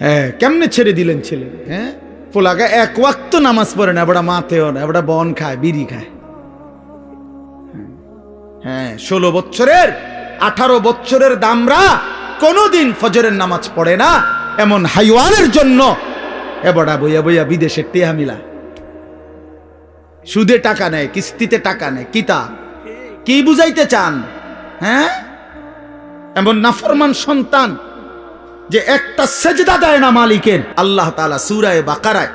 হ্যাঁ কেমনে ছেড়ে দিলেন ছেলে? হ্যাঁ? পোলাকে এক ওয়াক্ত নামাজ পড়ে না, এবার মাতেও না এবার বন খায়, বিড়ি খায়। হ্যাঁ ষোলো বছরের, আঠারো বছরের দামরা কোনোদিন ফজরের নামাজ পড়ে না, এমন হাইওয়ানের জন্য। এবড়া বইয়া বইয়া বিদেশের টেহা মিলা। সুদে টাকা নেয়, কিস্তিতে টাকা নেয় কিতা কি বুঝাইতে চান? হ্যাঁ? এমন নাফরমান সন্তান যে একটা সেজদা দেয় না মালিকের। আল্লাহ তালা সুরায় বাকারায়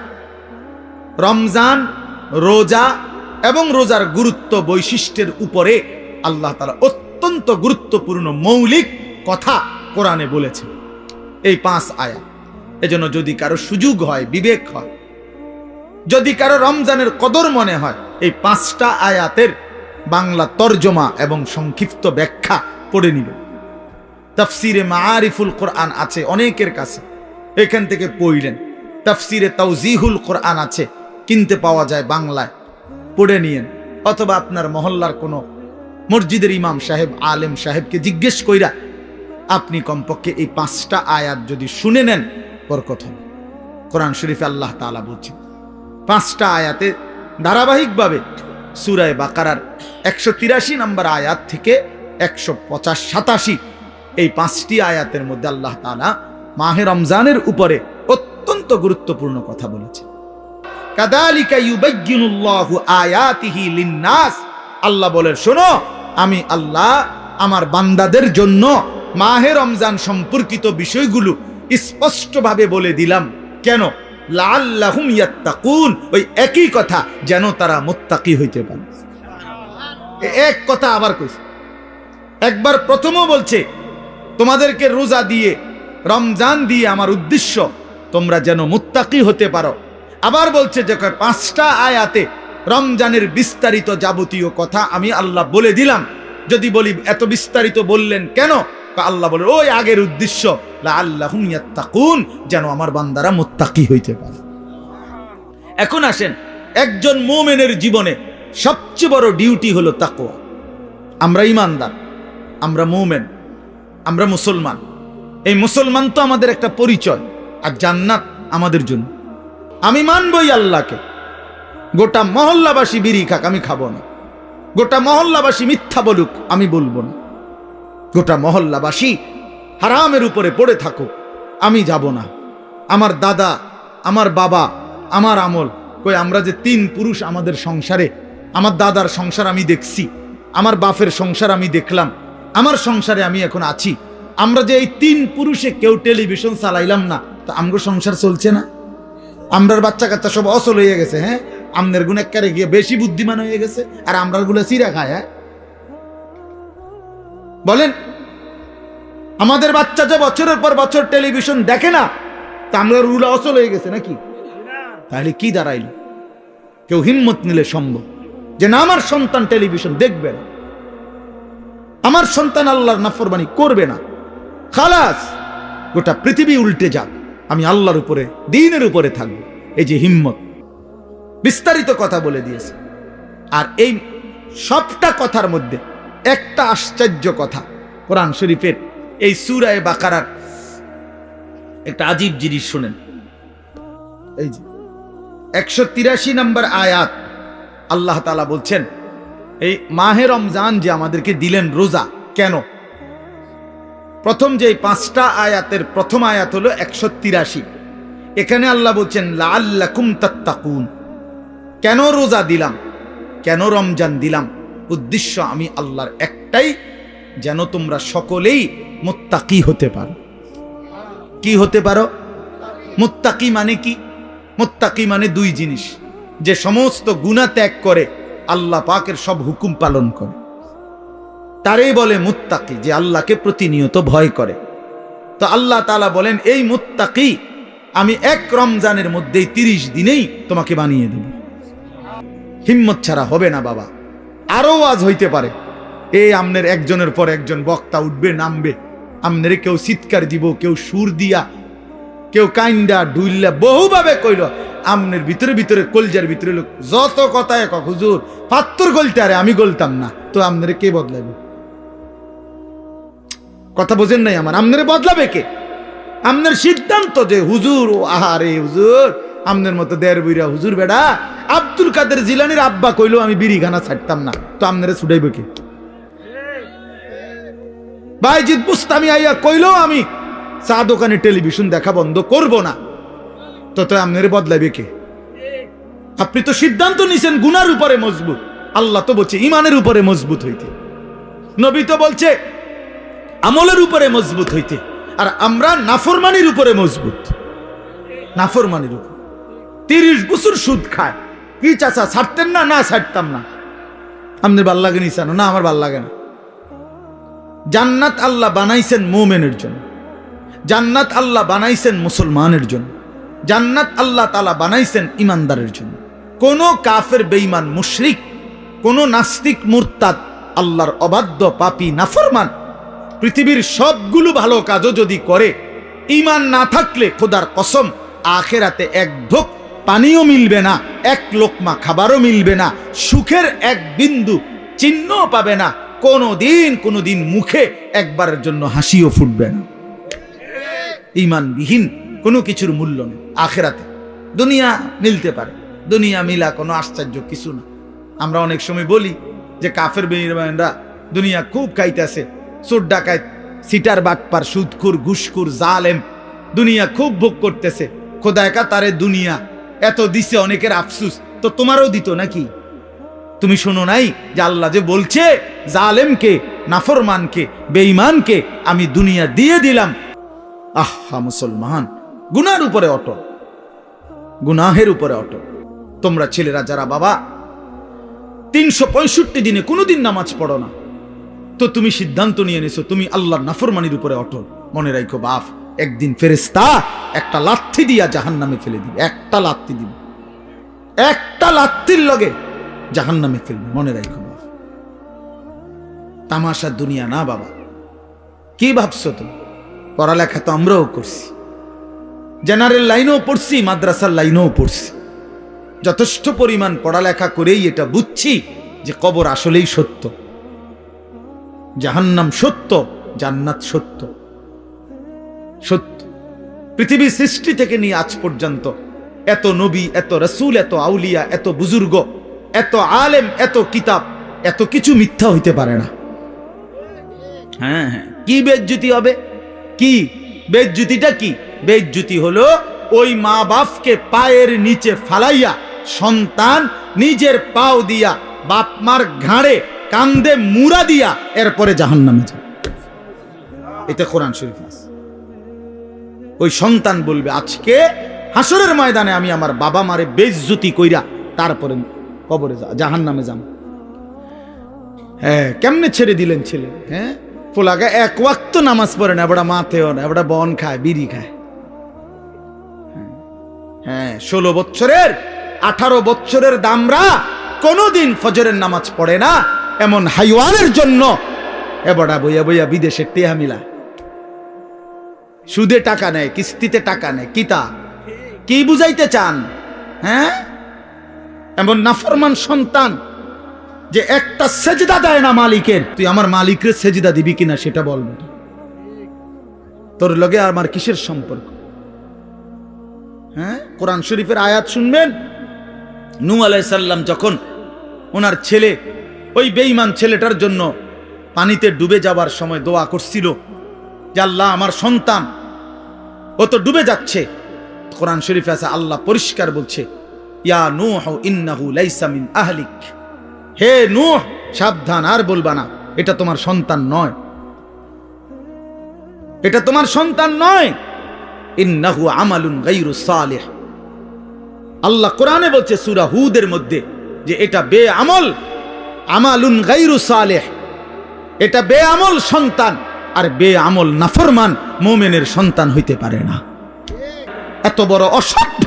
রমজান, রোজা এবং রোজার গুরুত্ব বৈশিষ্ট্যের উপরে আল্লাহ তালা অত্যন্ত গুরুত্বপূর্ণ মৌলিক কথা কোরআনে বলেছে এই পাঁচ আয়া এজন্য যদি কারও সুযোগ হয়, বিবেক হয়, যদি কারও রমজানের কদর মনে হয়, এই পাঁচটা আয়াতের বাংলা তর্জমা এবং সংক্ষিপ্ত ব্যাখ্যা পড়ে নিবে তাফসিরে মাআরিফুল কোরআন আছে, অনেকের কাছে। এখান থেকে পড়লেন। তাফসিরে তাওজিহুল কোরআন আছে, কিনতে পাওয়া যায় বাংলায়। পড়ে নিয়েন। অথবা আপনার মহল্লার কোনো মসজিদের ইমাম সাহেব, আলেম সাহেবকে জিজ্ঞেস কইরা আপনি কমপক্ষে এই পাঁচটা আয়াত যদি শুনে নেন, বরকত হবে। কোরআন শরীফে আল্লাহ তাআলা বলছেন, পাঁচটা আয়াতে ধারাবাহিকভাবে সুরায় বাকারার একশো তিরাশি নম্বর আয়াত থেকে একশো পঁচাশ সাতাশি এই পাঁচটি আয়াতের মধ্যে আল্লাহ তাআলা মাহে রমজানের উপরে অত্যন্ত গুরুত্বপূর্ণ কথা বলেছে আল্লাহ বলে, শোনো, আমি আল্লাহ আমার বান্দাদের জন্য মাহে রমজান সম্পর্কিত বিষয়গুলো স্পষ্টভাবে বলে দিলাম। কেন? ওই একই কথা, যেন তারা মুত্তাকি হইতে পারে। এক কথা আবার কইছে। একবার প্রথমও বলছে তোমাদেরকে রোজা দিয়ে, রমজান দিয়ে আমার উদ্দেশ্য, তোমরা যেন মুত্তাকি হতে পারো। আবার বলছে যে পাঁচটা আয়াতে রমজানের বিস্তারিত যাবতীয় কথা আমি আল্লাহ বলে দিলাম। যদি বলি, এত বিস্তারিত বললেন কেন? আল্লাহ বলে, ওই আগের উদ্দেশ্য আল্লাহ তাকুন যেন আমার বান্দারা মুত্তাকি হইতে পারে। এখন আসেন, একজন মোমেনের জীবনে সবচেয়ে বড় ডিউটি হলো তাকোয়া আমরা ইমানদার, আমরা মোমেন। আমরা মুসলমান। এই মুসলমান তো আমাদের একটা পরিচয়, আর জান্নাত আমাদের জন্য। আমি মানবই আল্লাহকে। গোটা মহল্লাবাসী বিড়ি খাক, আমি খাব না। গোটা মহল্লাবাসী মিথ্যা বলুক, আমি বলব না। গোটা মহল্লাবাসী হারামের উপরে পড়ে থাকুক, আমি যাব না। আমার দাদা, আমার বাবা, আমার আমল, কই আমরা যে তিন পুরুষ আমাদের সংসারে, আমার দাদার সংসার আমি দেখছি, আমার বাপের সংসার আমি দেখলাম। আমার সংসারে আমি এখন আছি। আমরা যে এই তিন পুরুষে কেউ টেলিভিশন চালাইলাম না, তা আমগো সংসার চলছে না। আমরার বাচ্চা কাচ্চা সব অসল হয়ে গেছে হ্যাঁ? আমনের গুণ এককারে গিয়ে বেশি বুদ্ধিমান হয়ে গেছে, আর আমরারগুলো চিরা খায় হ্যাঁ? বলেন, আমাদের বাচ্চা যে বছরের পর বছর টেলিভিশন দেখে না, তা আমরা রুলা অসল হয়ে গেছে নাকি? তাহলে কি দাঁড়াইল? কেউ হিম্মত নিলে সম্ভব। যে না, আমার সন্তান টেলিভিশন দেখবে না। আমার সন্তান আল্লাহর নাফরবানি করবে না। খালাস, গোটা পৃথিবী উল্টে যাক। আমি আল্লাহর উপরে, দিনের উপরে থাকব। এই যে হিম্মত। বিস্তারিত কথা বলে দিয়েছে। আর এই সবটা কথার মধ্যে একটা আশ্চর্য কথা কোরআন শরীফের এই সুরায় বাকারার একটা আজীব জিনিস শোনেন। এই যে, একশো তিরাশি নম্বর আয়াত আল্লাহ তালা বলছেন এই মাহে রমজান যে আমাদেরকে দিলেন রোজা, কেন? প্রথম যে পাঁচটা আয়াতের প্রথম আয়াত হলো একশো তিরাশি। এখানে আল্লাহ বলছেন লাল্লাকুম তাত্তাকুন। কেন রোজা দিলাম? কেন রমজান দিলাম? উদ্দেশ্য আমি আল্লাহর একটাই, যেন তোমরা সকলেই মুত্তাকি হতে পারো। কি হতে পারো? মুত্তাকি মানে কি? মুত্তাকি মানে দুই জিনিস, যে সমস্ত গুণা ত্যাগ করে আল্লাহ পাকের সব হুকুম পালন করে। তারই বলে মুত্তাকি, যে আল্লাহকে প্রতিনিয়ত ভয় করে। তো আল্লাহ তালা বলেন, এই মুত্তাকি, আমি এক রমজানের মধ্যেই তিরিশ দিনেই তোমাকে বানিয়ে দেব। হিম্মত ছাড়া হবে না বাবা। আরও আজ হইতে পারে। এই আমনের একজনের পর একজন বক্তা উঠবে, নামবে। আমনের কেউ চিৎকার দিব, কেউ সুর দিয়া, কেউ কাইন্ডা ডুইল্লা বহুভাবে কইল আমনের ভিতরে ভিতরে, কলজার ভিতরে লোক। যত কথা এক হুজুর, পাত্তর গলতে আরে আমি গলতাম না। তো আমনের কে বদলাবে কথা বোঝেন নাই আমার। আমনের বদলাবে কে? আপনার সিদ্ধান্ত যে, হুজুর, ও আহারে হুজুর, আমনের মতো দেড় বুইরা হুজুর বেড়া, আব্দুল কাদের জিলানির আব্বা কইলো আমি বিড়ি খানা ছাড়তাম না। তো আপনারা ছুটাইব কে? বাইজিৎ বুস্তামি আইয়া কইলো আমি, চা দোকানে টেলিভিশন দেখা বন্ধ করব না। তো তো আপনার বদলাবে কে? আপনি তো সিদ্ধান্ত নিছেন গুনার উপরে মজবুত। আল্লাহ তো বলছে ইমানের উপরে মজবুত হইতে। নবী তো বলছে আমলের উপরে মজবুত হইতে। আর আমরা নাফরমানির উপরে মজবুত। নাফরমানির উপর। তিরিশ বছর সুদ খায়। কি চাচা, ছাড়তেন না? না, ছাড়তাম না। আপনার ভালো লাগে নিসানো না, আমার ভালো লাগে না। জান্নাত আল্লাহ বানাইছেন মোমেনের জন্য। জান্নাত আল্লাহ বানাইছেন মুসলমানের জন্য। জান্নাত আল্লাহ তালা বানাইছেন ইমানদারের জন্য। কোন কাফের বেঈমান মুশরিক, কোন নাস্তিক মুরতাদ, আল্লাহর অবাধ্য পাপী নাফরমান, পৃথিবীর সবগুলো ভালো কাজও যদি করে ইমান না থাকলে খোদার কসম আখেরাতে এক ঢোক পানিও মিলবে না, এক লোকমা খাবারও মিলবে না, সুখের এক বিন্দু চিহ্নও পাবে না কোনো দিন কোনো দিন মুখে একবারের জন্য হাসিও ফুটবে না। ইমানবিহীন কোনো কিছুর মূল্য নেই। আখেরাতে দুনিয়া মিলতে পারে। দুনিয়া মিলা কোনো আশ্চর্য কিছু না। আমরা অনেক সময় বলি যে কাফের বেইমানরা দুনিয়া খুব খাইতেছে চোর ডাকায় সিটার বাটপার সুদকুর ঘুষকুর জালেম, দুনিয়া খুব ভোগ করতেছে। খোদা একা তারে দুনিয়া এত দিছে অনেকের আফসুস, তো তোমারও দিত নাকি? তুমি শোনো নাই যে আল্লাহ যে বলছে, জালেমকে, নাফরমানকে, বেঈমানকে আমি দুনিয়া দিয়ে দিলাম। আহা, মুসলমান! গুনার উপরে অটল, গুনাহের উপরে অটল। তোমরা ছেলেরা, যারা বাবা, তিনশো পঁয়ষট্টি দিনে কোনোদিন নামাজ পড়ো না। তো তুমি সিদ্ধান্ত নিয়ে নিছো, তুমি আল্লাহর নাফরমানির উপরে অটল। মনে রাখো বাপ, একদিন ফেরেস্তা একটা লাথি দিয়া জাহান নামে ফেলে দিবে, একটা লাথি দিবে। একটা লাত্তির লগে জাহান নামে ফেলবে, মনে রাখো বাপ। তামাশা দুনিয়া না, বাবা। কি ভাবছ তুমি? পড়ালেখা তো আমরাও করছি। জেনারেল লাইনেও পড়ছি মাদ্রাসার লাইনেও পড়ছি। যথেষ্ট পরিমাণ পড়ালেখা করেই এটা বুঝছি যে কবর আসলেই সত্য। জাহান্নাম সত্য জান্নাত সত্য। সত্য। পৃথিবীর সৃষ্টি থেকে নিয়ে আজ পর্যন্ত এত নবী এত রসুল এত আউলিয়া এত বুজুর্গ এত আলেম এত কিতাব এত কিছু মিথ্যা হইতে পারে না। হ্যাঁ হ্যাঁ। কি বেজ্জুতি হবে? কি? বেজ্জুতিটা কি? বেজ্জুতি হলো ওই মা বাপকে পায়ের নিচে ফালাইয়া, সন্তান নিজের পাও দিয়া, বাপ মার ঘাড়ে কান্দে মুড়া দিয়া এরপরে জাহান নামে যায়। এটা কোরআন শরীফ ওই সন্তান বলবে, আজকে হাসরের ময়দানে আমি আমার বাবা মারে বেজ্জুতি কইরা তারপরে কবরে যা জাহান নামে যাম। হ্যাঁ কেমনে ছেড়ে দিলেন ছেলে? হ্যাঁ? পোলাগা এক ওয়াক্ত নামাজ পড়ে না, এবারটা মাথেও না এবারটা বন খায়, বিড়ি খায়। হ্যাঁ ষোলো বছরের আঠারো বছরের দামরা কোনোদিন ফজরের নামাজ পড়ে না। এমন হাইওয়ানের জন্য এবারটা বইয়া বইয়া বিদেশে টেহা মিলা সুদে টাকা নেয়, কিস্তিতে টাকা নেয়, কিতা? কি বুঝাইতে চান? হ্যাঁ? এমন নাফরমান সন্তান যে একটা সেজদা দেয় না মালিকের। তুই আমার মালিকের সেজদা দিবি কিনা সেটা বলবে তোর লগে আমার কিসের সম্পর্ক? হ্যাঁ? কোরআন শরীফের আয়াত শুনবেন? নু আলাইসাল্লাম যখন ওনার ছেলে, ওই বেঈমান ছেলেটার জন্য পানিতে ডুবে যাবার সময় দোয়া করছিল, যে আল্লাহ আমার সন্তান, ও তো ডুবে যাচ্ছে। কোরআন শরীফে আছে, আল্লাহ পরিষ্কার বলছে, ইয়া নূহ ইন্নাহু লাইসা আহলিক। হে নূহ, সাবধান, আর বলবা না, এটা তোমার সন্তান নয়। এটা তোমার সন্তান নয়। ইন্নাহু আমালুন গাইরু সালিহ। আল্লাহ কোরআনে বলছে সূরা হুদের মধ্যে যে এটা বে আমল আমালুন গাইরু সালেহ। এটা বে আমল সন্তান আর বে আমল নাফরমান মোমেনের সন্তান হইতে পারে না। এত বড় অসভ্য,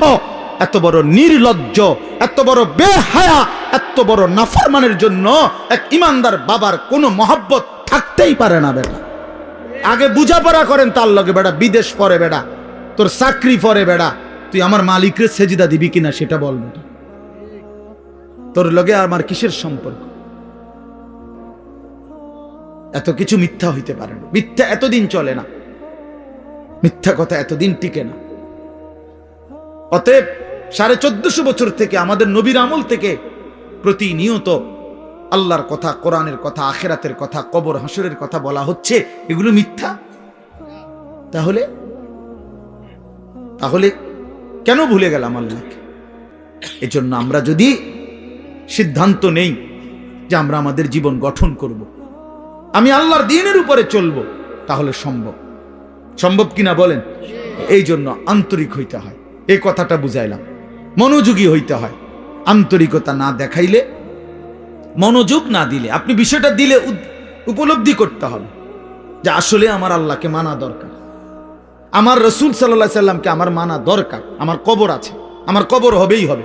এত বড় নির্লজ্জ, এত বড় বেহায়া, এত বড় নাফরমানের জন্য এক ইমানদার বাবার কোনো মহব্বত থাকতেই পারে না বেটা। আগে বুঝাপড়া করেন তার লগে বেটা, বিদেশ পরে বেটা। তোর চাকরি পরে বেড়া। তুই আমার মালিকের সেজিদা দিবি কিনা সেটা বল তোর লগে আমার কিসের সম্পর্ক? এত কিছু মিথ্যা হইতে পারে না। মিথ্যা এতদিন চলে না। মিথ্যা কথা এতদিন টিকে না। অতএব সাড়ে চোদ্দশো বছর থেকে আমাদের নবীর আমল থেকে প্রতিনিয়ত আল্লাহর কথা, কোরআনের কথা, আখেরাতের কথা, কবর হাসরের কথা বলা হচ্ছে। এগুলো মিথ্যা? তাহলে তাহলে কেন ভুলে গেলাম আল্লাহকে? এজন্য আমরা যদি সিদ্ধান্ত নেই যে আমরা আমাদের জীবন গঠন করব। আমি আল্লাহর দিনের উপরে চলবো, তাহলে সম্ভব। সম্ভব কিনা বলেন? এই জন্য আন্তরিক হইতে হয়। এই কথাটা বুঝাইলাম। মনোযোগী হইতে হয়। আন্তরিকতা না দেখাইলে, মনোযোগ না দিলে, আপনি বিষয়টা দিলে উপলব্ধি করতে হবে যে আসলে আমার আল্লাহকে মানা দরকার। আমার রসুল সাল্লা সাল্লামকে আমার মানা দরকার, আমার কবর আছে, আমার কবর হবেই হবে।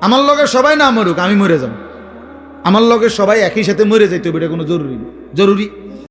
আমার লগে সবাই না মরুক, আমি মরে যাব। আমার লগে সবাই একই সাথে মরে যাইতে হবে, এটা কোনো জরুরি জরুরি